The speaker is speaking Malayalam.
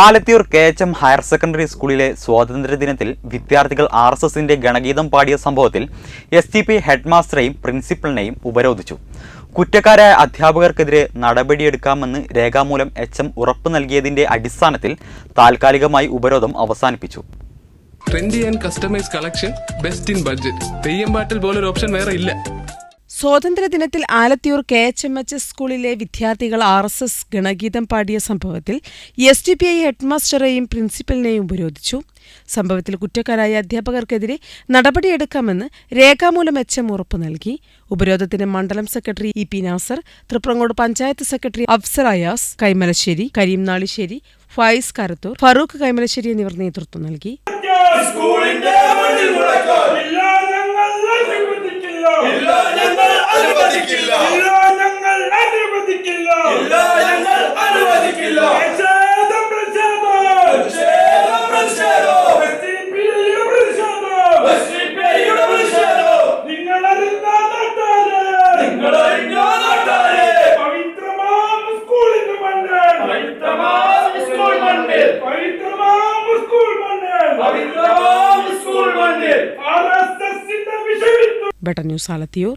Alathiyur K H M higher secondary സ്കൂളിലെ സ്വാതന്ത്ര്യദിനത്തിൽ വിദ്യാർത്ഥികൾ ആർ എസ് എസിന്റെ ഗണഗീതം പാടിയ സംഭവത്തിൽ എസ് ടി പി ഹെഡ്മാസ്റ്ററെയും പ്രിൻസിപ്പളിനെയും ഉപരോധിച്ചു. കുറ്റക്കാരായ അധ്യാപകർക്കെതിരെ നടപടിയെടുക്കാമെന്ന് രേഖാമൂലം എച്ച് എം ഉറപ്പു നൽകിയതിന്റെ അടിസ്ഥാനത്തിൽ താൽക്കാലികമായി ഉപരോധം അവസാനിപ്പിച്ചു. Trendy and customise collection best in budget പോലൊരു ഓപ്ഷൻ വേറെ ഇല്ല. സ്വാതന്ത്ര്യദിനത്തിൽ Alathiyur K H M H S സ്കൂളിലെ വിദ്യാർത്ഥികൾ ആർ എസ് എസ് ഗണഗീതം പാടിയ സംഭവത്തിൽ എസ് ഡി പി ഐ ഹെഡ്മാസ്റ്ററെയും പ്രിൻസിപ്പലിനെയും ഉപരോധിച്ചു. സംഭവത്തിൽ കുറ്റക്കാരായ അധ്യാപകർക്കെതിരെ നടപടിയെടുക്കാമെന്ന് രേഖാമൂലം എച്ച് എം ഉറപ്പ് നൽകി. ഉപരോധത്തിന് മണ്ഡലം secretary E P Nasar Thriprangode panchayat secretary Afsar Ayas Kaimalassery Kareem Nalissery Fayis Karathur Farooq Kaimalassery എന്നിവർ നേതൃത്വം നൽകി. ഇല്ല मंदिर पवित्र राम स्कूल मंदिर पवित्र राम स्कूल मंदिर आरएसएस सिद्ध विश्वविद्यालय बेटा न्यूज़ हालतियों